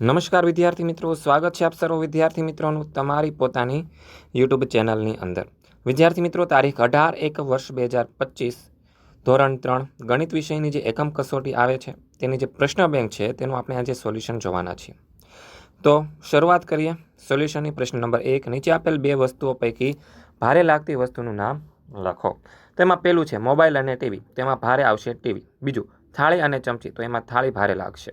નમસ્કાર વિદ્યાર્થી મિત્રો, સ્વાગત છે આપ સર્વ વિદ્યાર્થી મિત્રોનું તમારી પોતાની યુટ્યુબ ચેનલની અંદર. વિદ્યાર્થી મિત્રો, તારીખ અઢાર એક વર્ષ બે હજાર પચીસ, ધોરણ ત્રણ, ગણિત વિષયની જે એકમ કસોટી આવે છે, તેની જે પ્રશ્ન બેંક છે, તેનું આપણે આજે સોલ્યુશન જોવાના છીએ. તો શરૂઆત કરીએ સોલ્યુશનની પ્રશ્ન નંબર એક. નીચે આપેલ બે વસ્તુઓ પૈકી ભારે લાગતી વસ્તુનું નામ લખો. તેમાં પેલું છે મોબાઈલ અને ટીવી. તેમાં ભારે આવશે ટીવી. બીજું, થાળી અને ચમચી. તો એમાં થાળી ભારે લાગશે.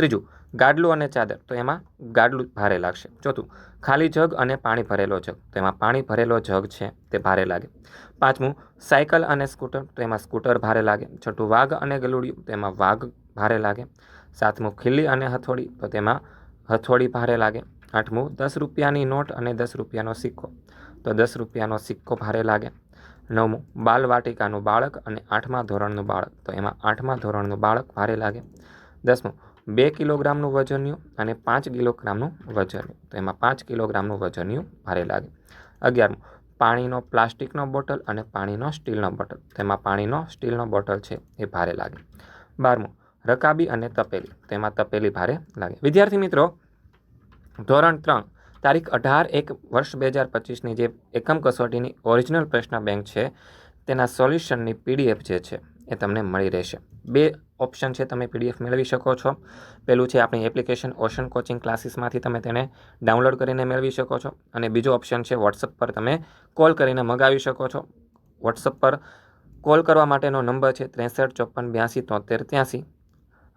ત્રીજું, ગાડલું અને ચાદર. તો એમાં ગાડલું ભારે લાગશે. ચોથું, ખાલી જગ અને પાણી ભરેલો જગ. તો એમાં પાણી ભરેલો જગ છે, તે ભારે લાગે. પાંચમું, સાયકલ અને સ્કૂટર. તો એમાં સ્કૂટર ભારે લાગે. છઠ્ઠું, વાઘ અને ગલુડિયું. તો એમાં વાઘ ભારે લાગે. સાતમું, ખીલ્લી અને હથોડી. તો તેમાં હથોડી ભારે લાગે. આઠમું, દસ રૂપિયાની નોટ અને દસ રૂપિયાનો સિક્કો. તો દસ રૂપિયાનો સિક્કો ભારે લાગે. નવમું, બાલવાટિકાનું બાળક અને આઠમા ધોરણનું બાળક. તો એમાં આઠમા ધોરણનું બાળક ભારે લાગે. દસમું બે કિલોગ્રામનું વજનિયું અને પાંચ કિલોગ્રામનું વજનિયું. તો એમાં પાંચ કિલોગ્રામનું વજનિયું ભારે લાગે. અગિયારમું, પાણીનો પ્લાસ્ટિકનો બોટલ અને પાણીનો સ્ટીલનો બોટલ. તેમાં પાણીનો, સ્ટીલનો બોટલ છે એ ભારે લાગે. બારમું, રકાબી અને તપેલી. તેમાં તપેલી ભારે લાગે. વિદ્યાર્થી મિત્રો, ધોરણ ત્રણ, તારીખ અઢાર એક વર્ષ બે હજાર પચીસની જે એકમ કસોટીની ઓરિજિનલ પ્રશ્ન બેંક છે, તેના સોલ્યુશનની પીડીએફ જે છે એ તમને મળી રહેશે. બે ઓપ્શન છે, તમે પીડીએફ મેળવી શકો છો. પહેલું છે, આપણી એપ્લિકેશન ઓશન કોચિંગ ક્લાસીસમાંથી તમે તેને ડાઉનલોડ કરીને મેળવી શકો છો. અને બીજો ઓપ્શન છે વોટ્સઅપ પર તમે કોલ કરીને મગાવી શકો છો. વોટ્સઅપ પર કોલ કરવા માટેનો નંબર છે, ત્રેસઠ, ચોપન, બ્યાસી, તોતેર, ત્યાંસી.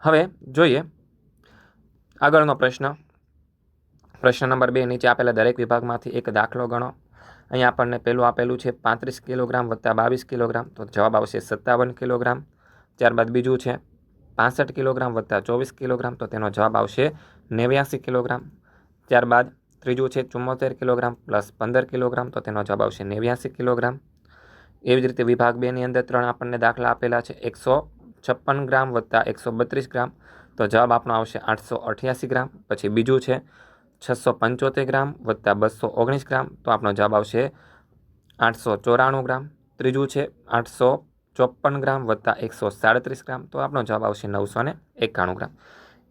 હવે જોઈએ આગળનો પ્રશ્ન. પ્રશ્ન નંબર બે, નીચે આપેલા દરેક વિભાગમાંથી એક દાખલો ગણો. અહીંયા આપણને પહેલું આપેલું છે, પાંત્રીસ કિલોગ્રામ વત્તા બાવીસ કિલોગ્રામ. તો જવાબ આવશે સત્તાવન કિલોગ્રામ. ત્યારબાદ બીજું છે પાસઠ કિલોગ્રામ વત્તા ચોવીસ કિલોગ્રામ તો તેનો જવાબ આવશે નેવ્યાસી કિલોગ્રામ. ત્યારબાદ ત્રીજું છે ચુમ્મોતેર કિલોગ્રામ પ્લસ પંદર કિલોગ્રામ તો તેનો જવાબ આવશે નેવ્યાસી કિલોગ્રામ. એવી જ રીતે વિભાગ બેની અંદર ત્રણ આપણને દાખલા આપેલા છે એકસો છપ્પન ગ્રામ વત્તા એકસો બત્રીસ ગ્રામ. તો જવાબ આપણો આવશે આઠસો અઠ્યાસી ગ્રામ. પછી બીજું છે છસો પંચોતેર ગ્રામ વત્તા બસો ઓગણીસ ગ્રામ. તો આપણો જવાબ આવશે આઠસો ચોરાણું ગ્રામ. ત્રીજું છે આઠસો ચોપન ગ્રામ વત્તા એકસો સાડત્રીસ ગ્રામ. તો આપણો જવાબ આવશે નવસો ને એકાણું ગ્રામ.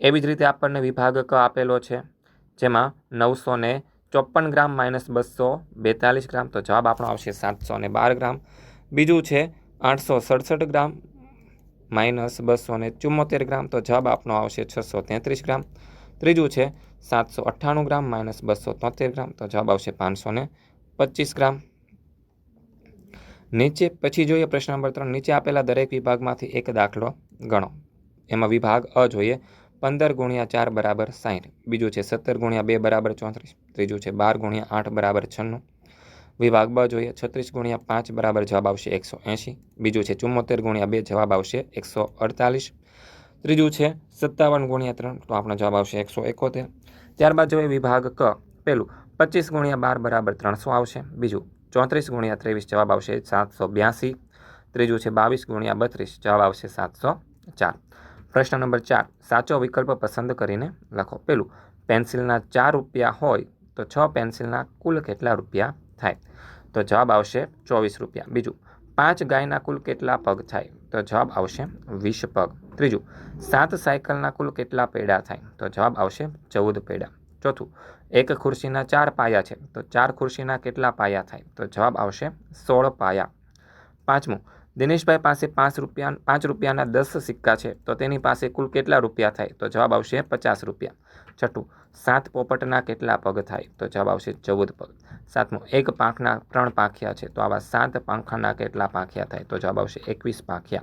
એવી જ રીતે આપણને વિભાગ ક આપેલો છે, જેમાં નવસો ને ચોપન ગ્રામ માઇનસ બસો બેતાલીસ ગ્રામ. તો જવાબ આપણો આવશે સાતસો ને બાર ગ્રામ. બીજું છે આઠસો સડસઠ ગ્રામ માઇનસ બસો ને ચુમ્મોતેર ગ્રામ. તો જવાબ આપણો આવશે છસો તેત્રીસ ગ્રામ. ત્રીજું છે સાતસો અઠ્ઠાણું ગ્રામ માઇનસ બસો તોતેર ગ્રામ. તો જવાબ આવશે પાંચસો ને પચીસ ગ્રામ. નીચે, પછી જોઈએ પ્રશ્ન નંબર ત્રણ. નીચે આપેલા દરેક વિભાગમાંથી એક દાખલો ગણો. એમાં વિભાગ અ જોઈએ, પંદર ગુણ્યા ચાર બરાબર સાઠ બીજું છે સત્તર ગુણ્યા બે બરાબર ચોત્રીસ. ત્રીજું છે બાર ગુણ્યા આઠ બરાબર છન્નું. વિભાગ બ જોઈએ, છત્રીસ ગુણ્યા પાંચ બરાબર જવાબ આવશે એકસો એંશી. બીજું છે ચુમ્મોતેર ગુણ્યા બે જવાબ આવશે એકસો અડતાલીસ. ત્રીજું છે સત્તાવન ગુણ્યા ત્રણ, તો આપણો જવાબ આવશે એકસો એકોતેર. ત્યારબાદ જોઈએ વિભાગ ક પહેલું પચીસ ગુણ્યા બાર બરાબર ત્રણસો આવશે. બીજું ચોત્રીસ ગુણ્યા ત્રેવીસ જવાબ આવશે સાતસો બ્યાસી. ત્રીજું છે બાવીસ ગુણ્યા બત્રીસ, જવાબ આવશે સાતસો ચાર. પ્રશ્ન નંબર ચાર, સાચો વિકલ્પ પસંદ કરીને લખો. પેલું, પેન્સિલના ચાર રૂપિયા હોય તો છ પેન્સિલના કુલ કેટલા રૂપિયા થાય? તો જવાબ આવશે ચોવીસ રૂપિયા. બીજું, પાંચ ગાયના કુલ કેટલા પગ થાય? તો જવાબ આવશે વીસ પગ. ત્રીજું, સાત સાયકલના કુલ કેટલા પેડા થાય? તો જવાબ આવશે ચૌદ પેડા. ચોથું એક ખુરશીના ચાર પાયા છે. તો ચાર ખુરશીના કેટલા પાયા થાય? તો જવાબ આવશે સોળ પાયા. પાંચમું, દિનેશભાઈ પાસે પાંચ રૂપિયા, પાંચ રૂપિયાના દસ સિક્કા છે. તો તેની પાસે કુલ કેટલા રૂપિયા થાય? તો જવાબ આવશે પચાસ રૂપિયા. છઠ્ઠું, સાત પોપટના કેટલા પગ થાય? તો જવાબ આવશે ચૌદ પગ. સાતમું, એક પાંખના ત્રણ પાંખિયા છે. તો આવા સાત પાંખાના કેટલા પાંખિયા થાય? તો જવાબ આવશે એકવીસ પાંખિયા.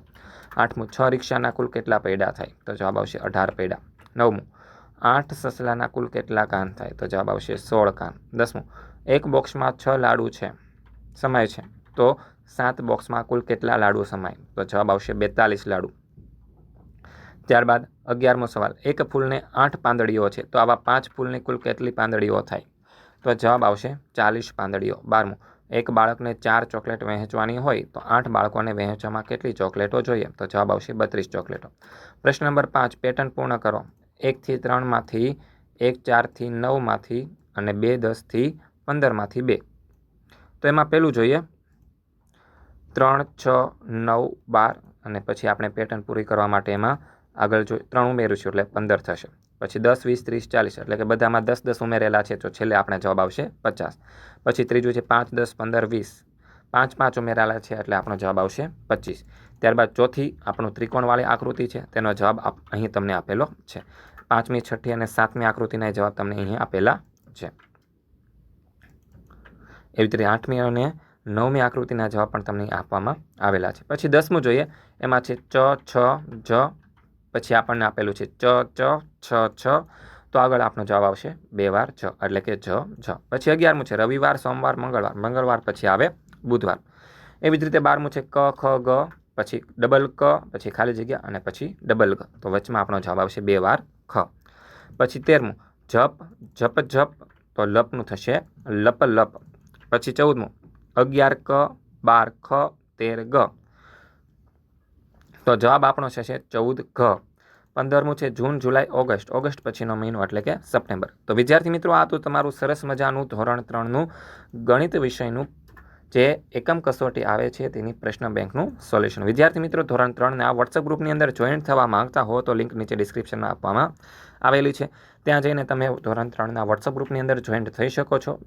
આઠમું, છ રિક્ષાના કુલ કેટલા પૈડા થાય? તો જવાબ આવશે અઢાર પૈડા. નવમું આઠ સસલાના કુલ કેટલા કાન થાય? તો જવાબ આવશે સોળ કાન. દસમું, એક બોક્સમાં છ લાડુ છે. સમાય છે. તો સાત બોક્સમાં કુલ કેટલા લાડુ સમાય? તો જવાબ આવશે બેતાલીસ લાડુ. ત્યારબાદ અગિયારમો સવાલ, એક ફૂલને આઠ પાંદડીઓ છે. તો આવા પાંચ ફૂલની કુલ કેટલી પાંદડીઓ થાય? તો જવાબ આવશે ચાલીસ પાંદડીઓ. બારમું, એક બાળકને ચાર ચોકલેટ વહેંચવાની હોય તો આઠ બાળકોને વહેંચવામાં કેટલી ચોકલેટો જોઈએ? તો જવાબ આવશે બત્રીસ ચોકલેટો. પ્રશ્ન નંબર પાંચ, પેટર્ન પૂર્ણ કરો. એકથી ત્રણમાંથી, એક ચારથી નવમાંથી અને બે દસથી પંદરમાંથી બે. તો એમાં પહેલું જોઈએ. ત્રણ, છ, નવ, બાર અને પછી આપણે પેટર્ન પૂરી કરવા માટે એમાં આગળ જો ત્રણ ઉમેરીશું એટલે પંદર થશે. પછી દસ, વીસ, ત્રીસ, ચાલીસ એટલે કે બધામાં દસ દસ ઉમેરેલા છે, તો છેલ્લે આપણે જવાબ આવશે પચાસ. પછી ત્રીજું છે પાંચ, દસ, પંદર, વીસ. પાંચ પાંચ ઉમેરાયેલા છે એટલે આપણો જવાબ આવશે પચીસ. ત્યારબાદ ચોથી આપણું ત્રિકોણવાળી આકૃતિ છે, તેનો જવાબ અહીં તમને આપેલો છે. પાંચમી, છઠ્ઠી અને સાતમી આકૃતિના જવાબ તમને અહીં આપેલા છે. એવી રીતે આઠમી અને નવમી આકૃતિના જવાબ પણ તમને આપવામાં આવેલા છે. પછી દસમું જોઈએ, એમાં છે ચ, છ, જ, પછી આપણને આપેલું છે ચ ચ, છ છ. તો આગળ આપણો જવાબ આવશે બે વાર જ એટલે કે જ જ. પછી અગિયારમું છે, રવિવાર, સોમવાર, મંગળવાર. મંગળવાર પછી આવે બુધવાર. એવી જ રીતે બારમું છે ક, ખ, ગ, પછી ડબલ ક, પછી ખાલી જગ્યા અને પછી ડબલ ગ. તો વચમાં આપણો જવાબ આવશે બે વાર ખ. પછી તેરમું, જપ જપ જપ, તો લપનું થશે લપ લપ. પછી ચૌદમું, અગિયાર ક, બાર ખ, તેર ગ. તો જવાબ આપણો થશે ચૌદ ઘ પંદરમું છે જૂન, જુલાઈ, ઓગસ્ટ. ઓગસ્ટ પછીનો મહિનો એટલે કે સપ્ટેમ્બર. તો વિદ્યાર્થી મિત્રો, આ તો તમારું સરસ મજાનું ધોરણ ત્રણનું ગણિત વિષયનું જે એકમ કસોટી આવે છે તેની પ્રશ્ન બેંકનું સોલ્યુશન. વિદ્યાર્થી મિત્રો, ધોરણ ત્રણને આ વોટ્સઅપ ગ્રુપની અંદર જોઈન્ટ થવા માંગતા હો તો લિંક નીચે ડિસ્ક્રિપ્શનમાં આપવામાં આવેલી છે. ત્યાં જઈને તમે ધોરણ ત્રણના વોટ્સઅપ ગ્રુપની અંદર જોઈન્ટ થઈ શકો છો.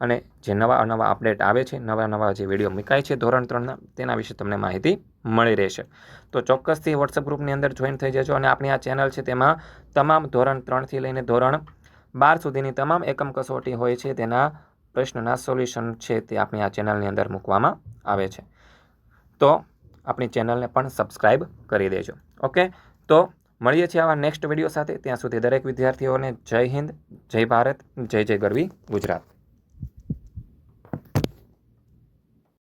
અને જે નવા નવા અપડેટ આવે છે, નવા નવા જે વીડિયો મૂકાય છે ધોરણ ત્રણના, તેના વિશે તમને માહિતી મળી રહેશે. તો ચોક્કસથી વોટ્સઅપ ગ્રુપની અંદર જોઈન થઈ જજો અને આપણી આ ચેનલ છે તેમાં તમામ ધોરણ ત્રણથી લઈને ધોરણ બાર સુધીની તમામ એકમ કસોટી હોય છે તેના પ્રશ્નના સોલ્યુશન છે તે આપણી આ ચેનલની અંદર મૂકવામાં આવે છે. તો આપણી ચેનલને પણ સબસ્ક્રાઈબ કરી દેજો. ઓકે? તો મળીએ છીએ આવા નેક્સ્ટ વીડિયો સાથે. ત્યાં સુધી દરેક વિદ્યાર્થીઓને જય હિન્દ, જય ભારત, જય જય ગરવી, ગુજરાત.